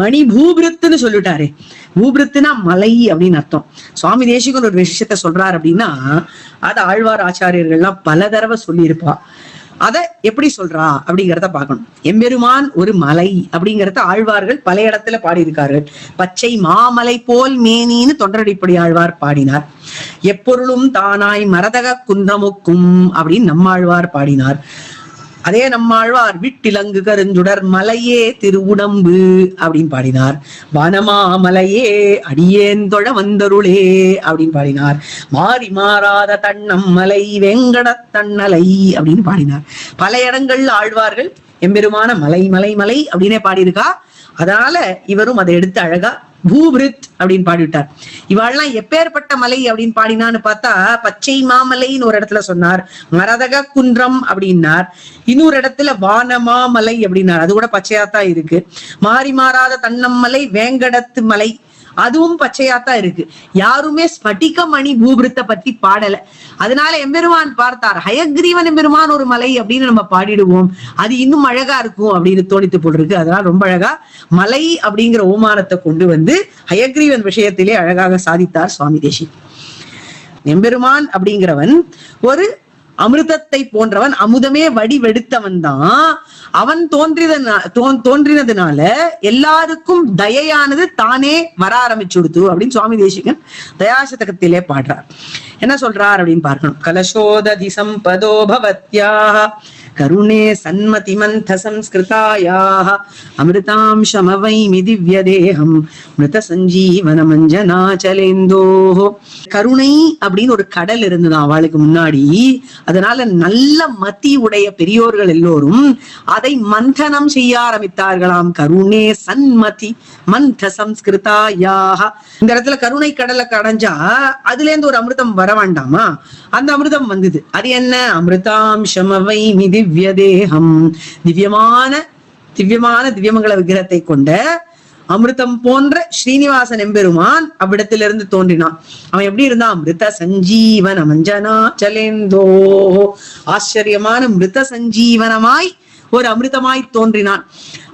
மணி பூபிரத்துன்னு சொல்லிட்டாரு. பூபிரத்துனா மலை அப்படின்னு அர்த்தம். சுவாமி தேசிகன் ஒரு விஷயத்த சொல்றாரு அப்படின்னா அது ஆழ்வார் ஆச்சாரியர்கள்லாம் பல தடவை சொல்லியிருப்பா. அத எப்படி சொல்றா அப்படிங்கிறத பார்க்கணும். எம்பெருமான் ஒரு மலை அப்படிங்கிறத ஆழ்வார்கள் பல இடத்துல பாடியிருக்கார்கள் பச்சை மாமலை போல் மேனின்னு தொண்டரடிப்படி ஆழ்வார் பாடினார். எப்பொருளும் தானாய் மரதக குன்றமுக்கும் அப்படின்னு நம்மாழ்வார் பாடினார். அதே நம்மாழ்வார் விட்டிலங்கு கருஞ்சுடர் மலையே திருவுடம்பு அப்படின்னு பாடினார். வனமாமலையே அடியேந்தொழ வந்தருளே அப்படின்னு பாடினார். மாறி மாறாத தன்னம் மலை வெங்கட தன்னலை அப்படின்னு பாடினார். பல இடங்கள்ல ஆழ்வார்கள் எம்பெருமான மலை மலை மலை அப்படின்னே பாடியிருக்கா. அதனால இவரும் அதை எடுத்து அழகா பூபிருத் அப்படின்னு பாடிவிட்டார். இவாள்லாம் எப்பேற்பட்ட மலை அப்படின்னு பாடினான்னு பார்த்தா பச்சை மாமலைன்னு ஒரு இடத்துல சொன்னார். மரதக குன்றம் அப்படின்னார். இன்னொரு இடத்துல வானமாமலை அப்படின்னார். அது கூட பச்சையாத்தான் இருக்கு. மாறி மாறாத தன்னம்மலை வேங்கடத்து மலை அதுவும் பச்சையாத்தான் இருக்கு. யாருமே ஸ்பட்டிக மணி பூபிருத்தை பத்தி பாடல. அதனால எம்பெருமான் பார்த்தார் ஹயக்ரீவன் எம்பெருமான் ஒரு மலை அப்படின்னு நம்ம பாடிடுவோம். அது இன்னும் அழகா இருக்கும் அப்படின்னு தோணித்து போட்டிருக்கு. அதனால ரொம்ப அழகா மலை அப்படிங்கிற ஓமானத்தை கொண்டு வந்து ஹயக்ரீவன் விஷயத்திலே அழகாக சாதித்தார் சுவாமி தேசி. எம்பெருமான் அப்படிங்கிறவன் ஒரு அமிர்தத்தை போன்றவன் அமுதமே வடிவெடுத்தவன் தான் அவன் தோன்றியதனா தோன்றினதுனால எல்லாருக்கும் தயையானது தானே வர ஆரம்பிச்சுடுத்து அப்படின்னு சுவாமி தேசிகன் தயாசதகத்திலே பாடுறார். என்ன சொல்றார் அப்படின்னு பார்க்கணும். கலசோததி சம்பதோ பவத்யா கருணே சன்மதிமந்த சம்ஸ்கிருதாயாக அமிர்தாம்சமவைமி திவ்ய தேகம் மிருத சஞ்சீவன மஞ்சனாச்சலேந்தோ கருணை அப்படின்னு ஒரு கடல் இருந்தது அவளுக்கு முன்னாடி. அதனால நல்ல மதி உடைய பெரியோர்கள் எல்லோரும் அதை மந்தனம் செய்ய ஆரம்பித்தார்களாம். கருணே சன்மதி மந்த சம்ஸ்கிருதாயாக இந்த இடத்துல கருணை கடலை கடைஞ்சா அதுல இருந்து ஒரு அமிர்தம் வர வேண்டாமா? அந்த அமிர்தம் வந்தது. அது என்ன? அமிர்தாம்சமவை மிதி திவ்ய தேகம் திவ்யமான திவ்யமான திவ்யமங்கல விக்கிரத்தை கொண்ட அமிர்தம் போன்ற ஸ்ரீனிவாசன் எம்பெருமான் அவ்விடத்திலிருந்து தோன்றினான். அவன் எப்படி இருந்தான்? மிருத சஞ்சீவன மஞ்சனா சலேந்தோ ஆச்சரியமான மிருத சஞ்சீவனமாய் ஒரு அமிர்தமாய் தோன்றினான்.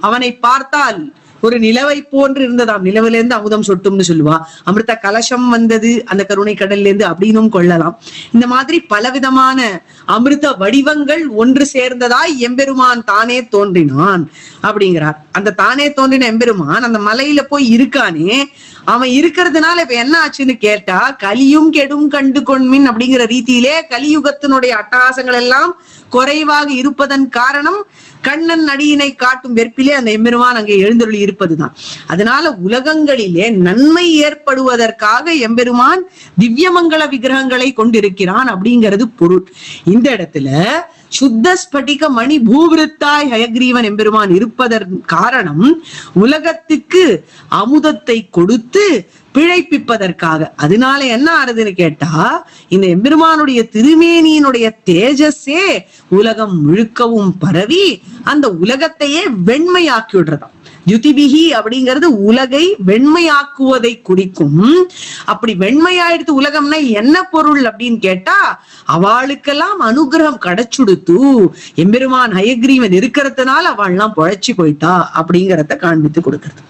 அவனை பார்த்தால் ஒரு நிலவை போன்று இருந்ததாம். நிலவில இருந்து அமுதம் சொட்டும்னு சொல்லுவா. அமிர்த கலசம் வந்தது அந்த கருணை கடல்ல இருந்து அப்படின்னும் கொள்ளலாம். இந்த மாதிரி பலவிதமான அமிர்த வடிவங்கள் ஒன்று சேர்ந்ததாய் எம்பெருமான் தானே தோன்றினான் அப்படிங்கிறார். அந்த தானே தோன்றின எம்பெருமான் அந்த மலையில போய் இருக்கானே. அவன் இருக்கிறதுனால இப்ப என்ன ஆச்சுன்னு கேட்டா கலியும் கெடும் கண்டு கொண்மின் அப்படிங்கிற ரீதியிலே கலியுகத்தினுடைய அட்டகாசங்கள் எல்லாம் குறைவாக இருப்பதன் காரணம் கண்ணன் அடியினை காட்டும் வெற்பிலே அந்த எம்பெருமான் அங்கே எழுந்தருளி இருப்பதுதான். அதனால உலகங்களிலே நன்மை ஏற்படுவதற்காக எம்பெருமான் திவ்யமங்கல விக்கிரகங்களை கொண்டிருக்கிறான் அப்படிங்கிறது பொருள். இந்த இடத்துல சுத்த ஸ்படிக மணி பூவிருத்தாய் ஹயக்ரீவன் எம்பெருமான் இருப்பதன் காரணம் உலகத்துக்கு அமுதத்தை கொடுத்து பிழைப்பிப்பதற்காக. அதனால என்ன ஆறுதுன்னு கேட்டா இந்த எம்பெருமானுடைய திருமேனியினுடைய தேஜஸே உலகம் முழுக்கவும் பரவி அந்த உலகத்தையே வெண்மையாக்கி விடுறதாம். யுதிபிகி அப்படிங்கிறது உலகை வெண்மையாக்குவதை குறிக்கும். அப்படி வெண்மையாயிடுத்து உலகம்னா என்ன பொருள் அப்படின்னு கேட்டா அவளுக்கெல்லாம் அனுகிரகம் கிடைச்சுடுத்து எம்பெருமான் ஹயக்ரீவன் இருக்கிறதுனால அவள்லாம் பொழைச்சி போயிட்டா அப்படிங்கறத காண்பித்து கொடுக்கறது.